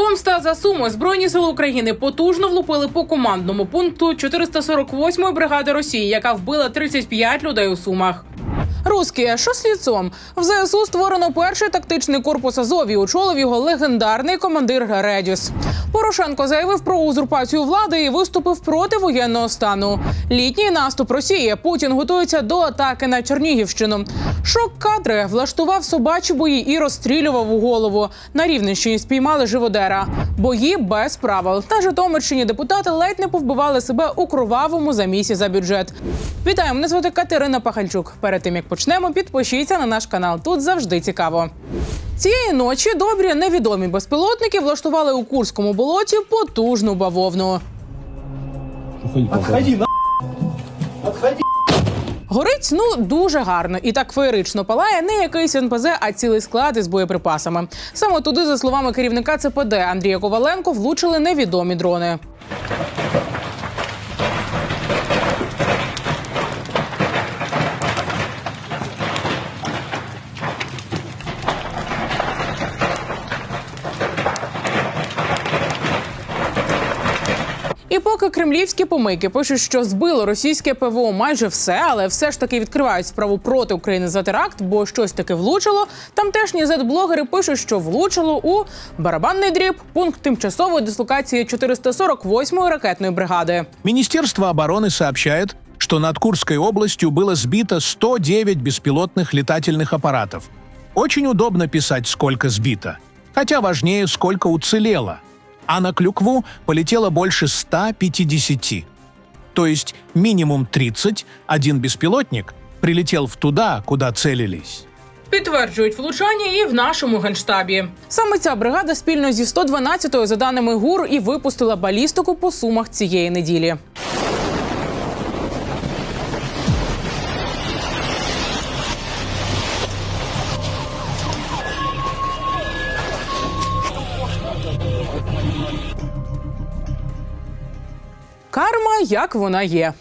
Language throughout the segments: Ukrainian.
Помста за суми збройні сили України потужно влупили по командному пункту 448-ї бригади Росії, яка вбила 35 людей у сумах. Русські, що з ліцом? В ЗСУ створено перший тактичний корпус Азов і очолив його легендарний командир Редіс. Порошенко заявив про узурпацію влади і виступив проти воєнного стану. Літній наступ Росії. Путін готується до атаки на Чернігівщину. Шок кадри влаштував собачі бої і розстрілював у голову. На Рівненщині спіймали живодера. Бої без правил. На Житомирщині депутати ледь не повбивали себе у кровавому замісі за бюджет. Вітаю, мене звати Катерина Пахальчук. Перед тим як почнемо, підпишіться на наш канал. Тут завжди цікаво. Цієї ночі добрі невідомі безпілотники влаштували у Курському болоті потужну бавовну. Отходи, на... Отходи. Горить ну дуже гарно і так феєрично палає не якийсь НПЗ, а цілий склад із боєприпасами. Саме туди, за словами керівника ЦПД Андрія Коваленко, влучили невідомі дрони. І поки кремлівські помийки пишуть, що збило російське ПВО майже все, але все ж таки відкривають справу проти України за теракт, бо щось таки влучило. Тамтешні зет-блогери пишуть, що влучило у барабанний дріб, пункт тимчасової дислокації 448-ї ракетної бригади. Министерство обороны сообщает, что над Курской областью было сбито 109 беспилотных летательных аппаратов. Очень удобно писать, сколько сбито. Хотя важнее, сколько уцелело. а на Клюкву полетело больше 150. То есть минимум 30, один беспилотник прилетел в туда, куда целились. Підтверджують влучання і в нашому генштабі. Саме ця бригада спільно зі 112-ю, за даними ГУР, і випустила балістику по сумах цієї неділі. Як вона є.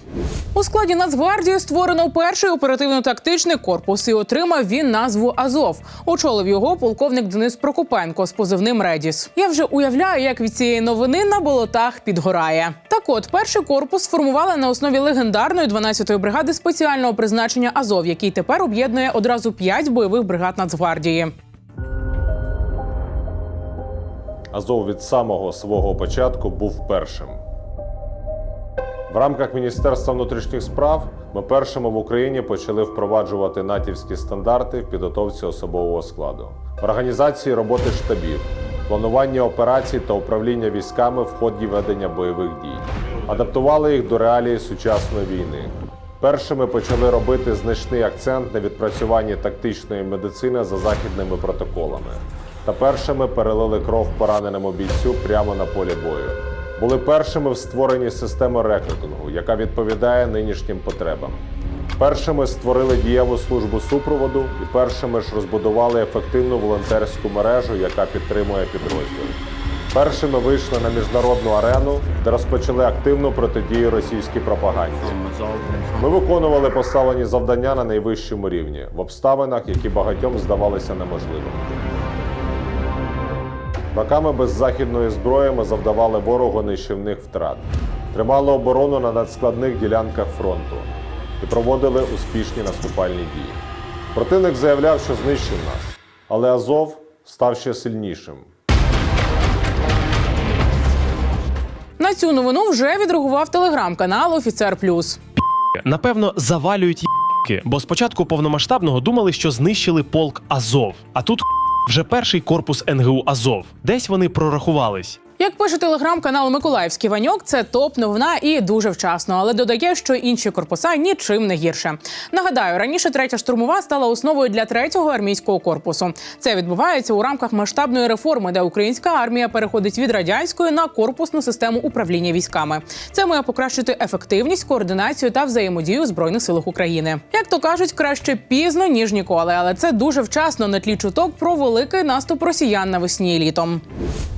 У складі Нацгвардії створено перший оперативно-тактичний корпус і отримав він назву Азов. Очолив його полковник Денис Прокопенко з позивним Редіс. Я вже уявляю, як від цієї новини на болотах підгорає. Так от, перший корпус сформували на основі легендарної 12-ї бригади спеціального призначення Азов, який тепер об'єднує одразу п'ять бойових бригад Нацгвардії. Азов від самого свого початку був першим. В рамках Міністерства внутрішніх справ ми першими в Україні почали впроваджувати натівські стандарти в підготовці особового складу, в організації роботи штабів, планування операцій та управління військами в ході ведення бойових дій, адаптували їх до реалії сучасної війни. Першими почали робити значний акцент на відпрацюванні тактичної медицини за західними протоколами та першими перелили кров пораненому бійцю прямо на полі бою. Були першими в створенні системи рекрутингу, яка відповідає нинішнім потребам. Першими створили дієву службу супроводу і першими ж розбудували ефективну волонтерську мережу, яка підтримує підрозділ. Першими вийшли на міжнародну арену, де розпочали активну протидію російській пропаганді. Ми виконували поставлені завдання на найвищому рівні в обставинах, які багатьом здавалися неможливими. Роками без західної зброї ми завдавали ворогу нищівних втрат, тримали оборону на надскладних ділянках фронту і проводили успішні наступальні дії. Противник заявляв, що знищив нас, але Азов став ще сильнішим. На цю новину вже відреагував телеграм-канал Офіцер Плюс. напевно, завалюють ї**ки, бо спочатку повномасштабного думали, що знищили полк Азов. А тут вже перший корпус НГУ Азов. Десь вони прорахувались. Як пише телеграм-канал Миколаївський Ваньок, це топ новина і дуже вчасно, але додає, що інші корпуса нічим не гірше. Нагадаю, раніше третя штурмова стала основою для третього армійського корпусу. Це відбувається у рамках масштабної реформи, де українська армія переходить від радянської на корпусну систему управління військами. Це має покращити ефективність, координацію та взаємодію збройних силах України. Як то кажуть, краще пізно ніж ніколи, але це дуже вчасно на тлі чуток про великий наступ росіян навесні літом.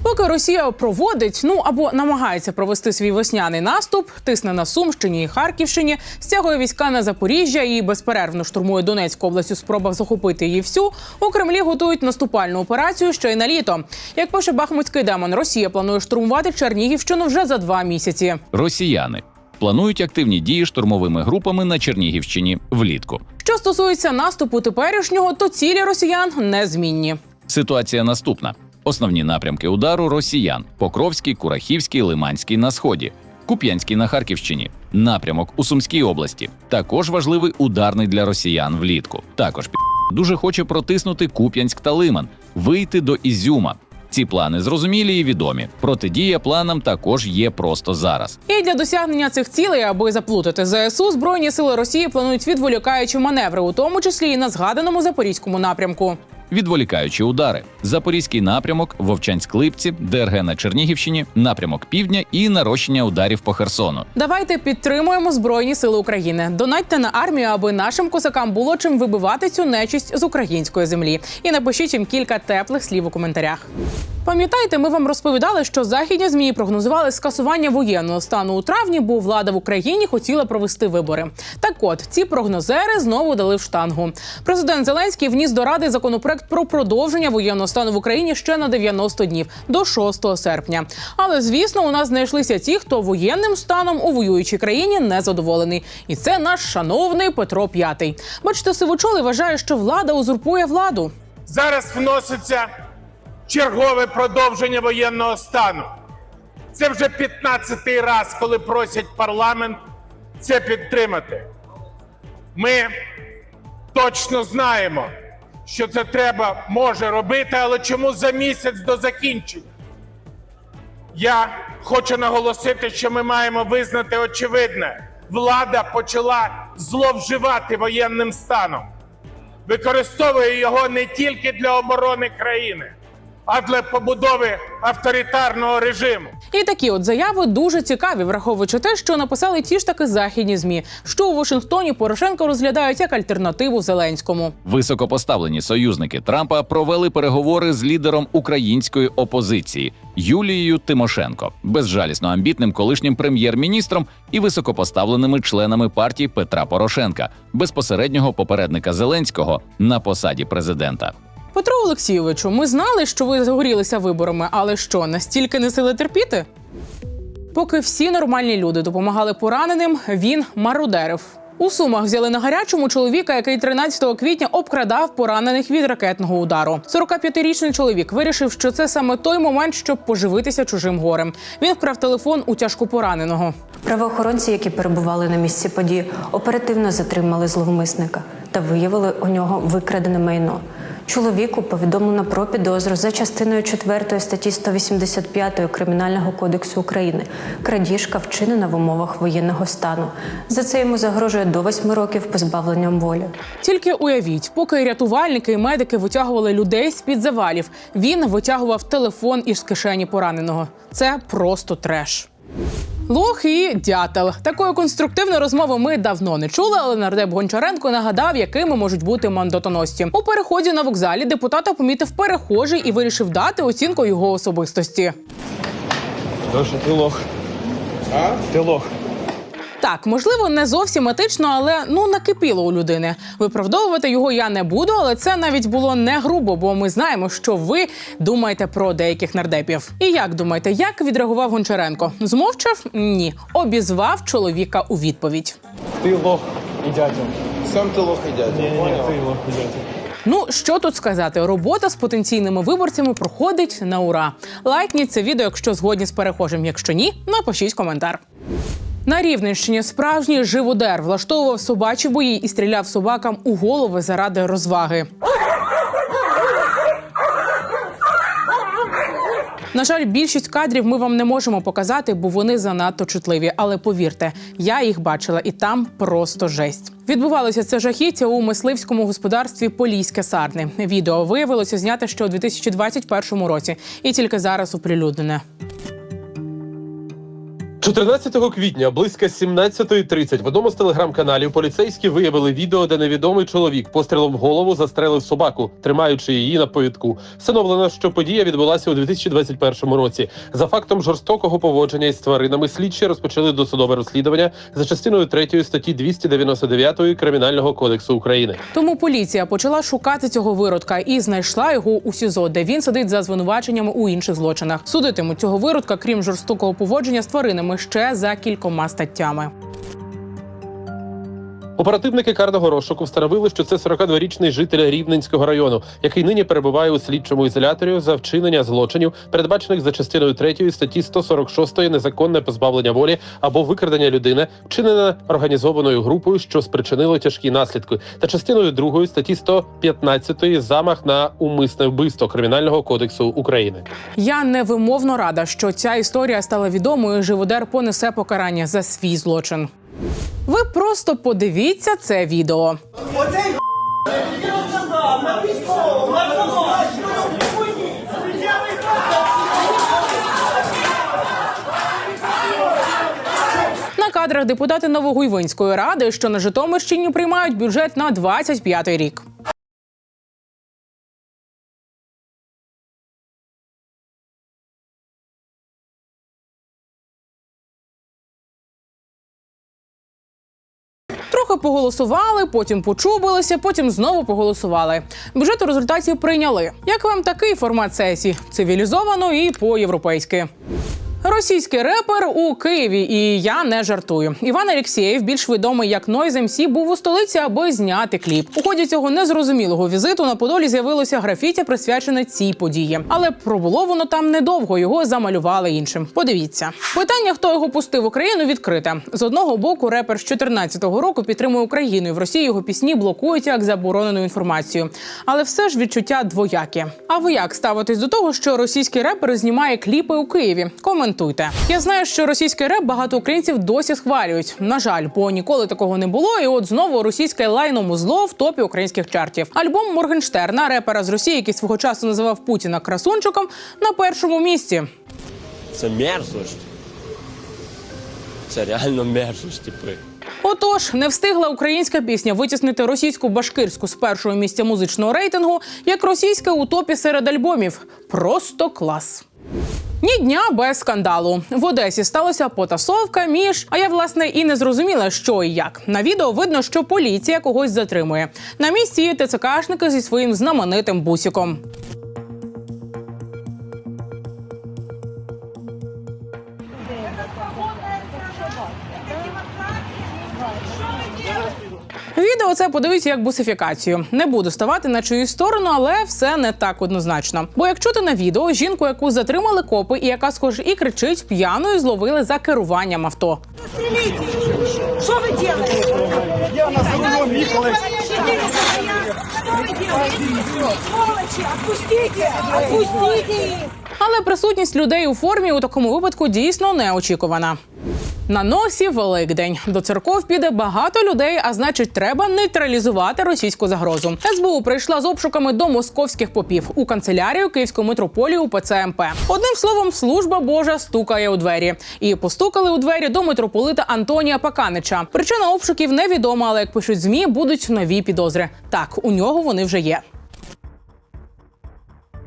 Поки Росія проводить, ну або намагається провести свій весняний наступ, тисне на Сумщині і Харківщині, стягує війська на Запоріжжя і безперервно штурмує Донецьку область у спробах захопити її всю. У Кремлі готують наступальну операцію ще й на літо. Як пише Бахмутський демон, Росія планує штурмувати Чернігівщину вже за два місяці. Росіяни планують активні дії штурмовими групами на Чернігівщині влітку. Що стосується наступу теперішнього, то цілі росіян незмінні. Ситуація наступна: основні напрямки удару росіян: Покровський, Курахівський, Лиманський на сході, Куп'янський на Харківщині, напрямок у Сумській області. Також важливий ударний для росіян влітку. Також пі- дуже хоче протиснути Куп'янськ та Лиман, вийти до Ізюма. Ці плани зрозумілі і відомі. Протидія планам також є просто зараз. І для досягнення цих цілей, аби заплутати ЗСУ, збройні сили Росії планують відволікаючі маневри, у тому числі і на згаданому запорізькому напрямку. Відволікаючі удари: Запорізький напрямок, Вовчанськ-Липці, ДРГ на Чернігівщині, напрямок Півдня і нарощення ударів по Херсону. Давайте підтримуємо збройні сили України. Донатьте на армію, аби нашим косакам було чим вибивати цю нечисть з української землі. І напишіть їм кілька теплих слів у коментарях. Пам'ятаєте, ми вам розповідали, що західні змі прогнозували скасування воєнного стану у травні, бо влада в Україні хотіла провести вибори. Так от ці прогнозери знову дали в штангу. Президент Зеленський вніс до ради законопроект про продовження воєнного стану в Україні ще на 90 днів до 6 серпня. Але звісно, у нас знайшлися ті, хто воєнним станом у воюючій країні не задоволений. І це наш шановний Петро П'ятий. Бачите, сивочолий вважає, що влада узурпує владу. Зараз вноситься чергове продовження воєнного стану. Це вже 15-й раз, коли просять парламент це підтримати. Ми точно знаємо, що це треба може робити, але чому за місяць до закінчення? Я хочу наголосити, що ми маємо визнати очевидне: влада почала зловживати воєнним станом використовує його не тільки для оборони країни, а для побудови авторитарного режиму. І такі от заяви дуже цікаві, враховуючи те, що написали ті ж таки західні змі, що у Вашингтоні Порошенко розглядають як альтернативу Зеленському. Високопоставлені союзники Трампа провели переговори з лідером української опозиції Юлією Тимошенко, безжалісно амбітним колишнім прем'єр-міністром і високопоставленими членами партії Петра Порошенка, безпосереднього попередника Зеленського на посаді президента. Петро Олексійовичу, ми знали, що ви загорілися виборами, але що настільки не сили терпіти? Поки всі нормальні люди допомагали пораненим, він мародерив. У Сумах взяли на гарячому чоловіка, який 13 квітня обкрадав поранених від ракетного удару. 45-річний чоловік вирішив, що це саме той момент, щоб поживитися чужим горем. Він вкрав телефон у тяжко пораненого. Правоохоронці, які перебували на місці події, оперативно затримали зловмисника та виявили у нього викрадене майно. Чоловіку повідомлено про підозру за частиною 4 статті 185 Кримінального кодексу України. Крадіжка вчинена в умовах воєнного стану. За це йому загрожує до 8 років позбавленням волі. Тільки уявіть, поки рятувальники і медики витягували людей з під завалів, він витягував телефон із кишені пораненого. Це просто треш. Лох і дятел. Такої конструктивної розмови ми давно не чули, але нардеп Гончаренко нагадав, якими можуть бути мандотоносці. У переході на вокзалі депутата помітив перехожий і вирішив дати оцінку його особистості. Леша, ти лох. А? Ти лох. Так, можливо, не зовсім етично, але ну накипіло у людини. Виправдовувати його я не буду, але це навіть було не грубо, бо ми знаємо, що ви думаєте про деяких нардепів. І як думаєте, як відреагував Гончаренко? Змовчав? Ні, обізвав чоловіка у відповідь. Ти лох і дятел. Сам ты лох и дядя. Ні, ні, ти лох і дятел. Ну що тут сказати? Робота з потенційними виборцями проходить на ура. Лайкніть це відео, якщо згодні з перехожим. Якщо ні, напишіть коментар. На Рівненщині справжній живодер влаштовував собачі бої і стріляв собакам у голови заради розваги. На жаль, більшість кадрів ми вам не можемо показати, бо вони занадто чутливі. Але повірте, я їх бачила, і там просто жесть. Відбувалося це жахіття у мисливському господарстві Поліське Сарни. Відео виявилося зняте ще у 2021 році, і тільки зараз оприлюднене. 14 квітня близько 17.30 в одному з телеграм-каналів поліцейські виявили відео, де невідомий чоловік пострілом в голову застрелив собаку, тримаючи її на повідку. Встановлено, що подія відбулася у 2021 році. За фактом жорстокого поводження із тваринами слідчі розпочали досудове розслідування за частиною 3 статті 299 Кримінального кодексу України. Тому поліція почала шукати цього виродка і знайшла його у СІЗО, де він сидить за звинуваченнями у інших злочинах. Судитимуть цього виродка, крім жорстокого поводження з тваринами, ще за кількома статтями. Оперативники карного розшуку встановили, що це 42-річний житель Рівненського району, який нині перебуває у слідчому ізоляторі за вчинення злочинів, передбачених за частиною 3 статті 146 незаконне позбавлення волі або викрадення людини, вчинене організованою групою, що спричинило тяжкі наслідки, та частиною 2 статті 115 замах на умисне вбивство Кримінального кодексу України. Я невимовно рада, що ця історія стала відомою. Живодер понесе покарання за свій злочин. Ви просто подивіться це відео. На кадрах депутати Новогуйвинської ради, що на Житомирщині приймають бюджет на 25 рік. Поголосували, потім почубилися, потім знову поголосували. Бюджет у результаті прийняли. Як вам такий формат сесії? Цивілізовано і по-європейськи. Російський репер у Києві, і я не жартую. Іван Алєксєєв, більш відомий як Noise MC, був у столиці, аби зняти кліп. У ході цього незрозумілого візиту на Подолі з'явилося графіті, присвячене цій події. Але пробуло воно там недовго. Його замалювали іншим. Подивіться, питання, хто його пустив в Україну, відкрите. З одного боку, репер з 14-го року підтримує Україну. і В Росії його пісні блокують як заборонену інформацію. Але все ж відчуття двоякі. А ви як ставитесь до того, що російський репер знімає кліпи у Києві? Коментуйте. Я знаю, що російський реп багато українців досі схвалюють. На жаль, бо ніколи такого не було. І от знову російське лайно музло в топі українських чартів. Альбом Моргенштерна, репера з Росії, який свого часу називав Путіна красунчиком, на першому місці. Це мерзость. Це реально мерзость, типи. Отож, не встигла українська пісня витіснити російську башкирську з першого місця музичного рейтингу, як російська у топі серед альбомів. Просто клас. Ні дня без скандалу в Одесі сталася потасовка між. А я власне і не зрозуміла, що і як. На відео видно, що поліція когось затримує. На місці ТЦКшники зі своїм знаменитим бусіком. Відео це подивіться як бусифікацію. Не буду ставати на чиюсь сторону, але все не так однозначно. Бо як чути на відео, жінку, яку затримали копи, і яка схоже і кричить, п'яною зловили за керуванням авто. Что вы делаете? Я на рулем ехала. Что вы делаете? Сволочи, отпустите! Отпустите их! Але присутність людей у формі у такому випадку дійсно неочікувана. На носі Великдень до церков піде багато людей, а значить, треба нейтралізувати російську загрозу. СБУ прийшла з обшуками до московських попів у канцелярію Київської митрополії УПЦ МП. Одним словом, служба Божа стукає у двері. І постукали у двері до митрополита Антонія Паканича. Причина обшуків невідома, але як пишуть змі, будуть нові підозри. Так, у нього вони вже є.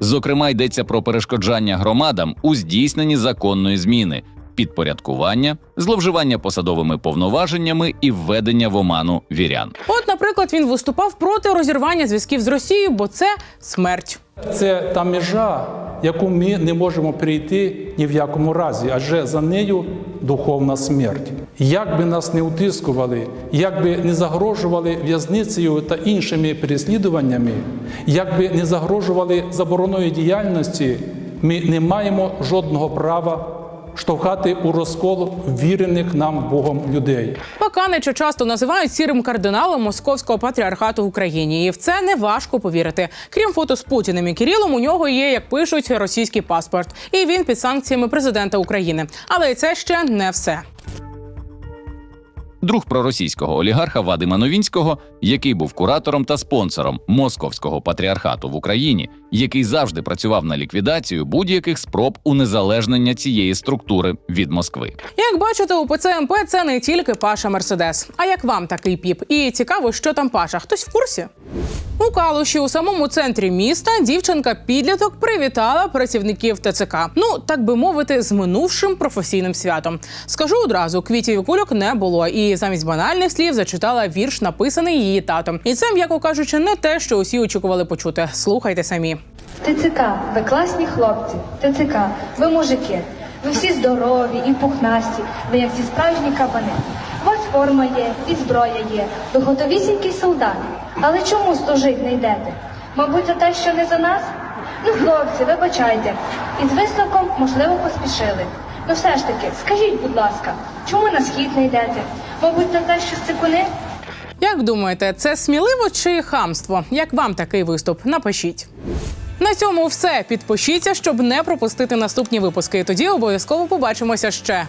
Зокрема, йдеться про перешкоджання громадам у здійсненні законної зміни, підпорядкування, зловживання посадовими повноваженнями і введення в оману вірян. От, наприклад, він виступав проти розірвання зв'язків з Росією, бо це смерть. Це та межа, яку ми не можемо перейти ні в якому разі, адже за нею духовна смерть. Як би нас не утискували, як би не загрожували в'язницею та іншими переслідуваннями, як би не загрожували забороною діяльності, ми не маємо жодного права штовхати у розкол вірених нам Богом людей. Паканича часто називають сірим кардиналом московського патріархату в Україні, і в це не важко повірити. Крім фото з Путіним і Кирилом, у нього є, як пишуть, російський паспорт, і він під санкціями президента України. Але це ще не все. Друг проросійського олігарха Вадима Новінського, який був куратором та спонсором московського патріархату в Україні, який завжди працював на ліквідацію будь-яких спроб унезалежнення цієї структури від Москви. Як бачите, у ПЦМП це не тільки Паша Мерседес. А як вам такий піп? І цікаво, що там Паша? Хтось в курсі? У Калуші у самому центрі міста дівчинка підліток привітала працівників ТЦК. Ну так би мовити, з минувшим професійним святом. Скажу одразу, квітів і кульок не було, і замість банальних слів зачитала вірш, написаний її татом. І це, м'яко кажучи, не те, що усі очікували почути. Слухайте самі. ТЦК, ви класні хлопці. ТЦК, ви мужики. Ви всі здорові і пухнасті, ви як ці справжні кабани. У вас форма є, і зброя є, ви готовісінькі солдати. Але чому служить не йдете? Мабуть, за те, що не за нас? Ну, хлопці, вибачайте. І з висновком, можливо, поспішили. Ну все ж таки, скажіть, будь ласка, чому на схід не йдете? Мабуть, на те, що цикуни? Як думаєте, це сміливо чи хамство? Як вам такий виступ? Напишіть. На цьому все. Підпишіться, щоб не пропустити наступні випуски. Тоді обов'язково побачимося ще.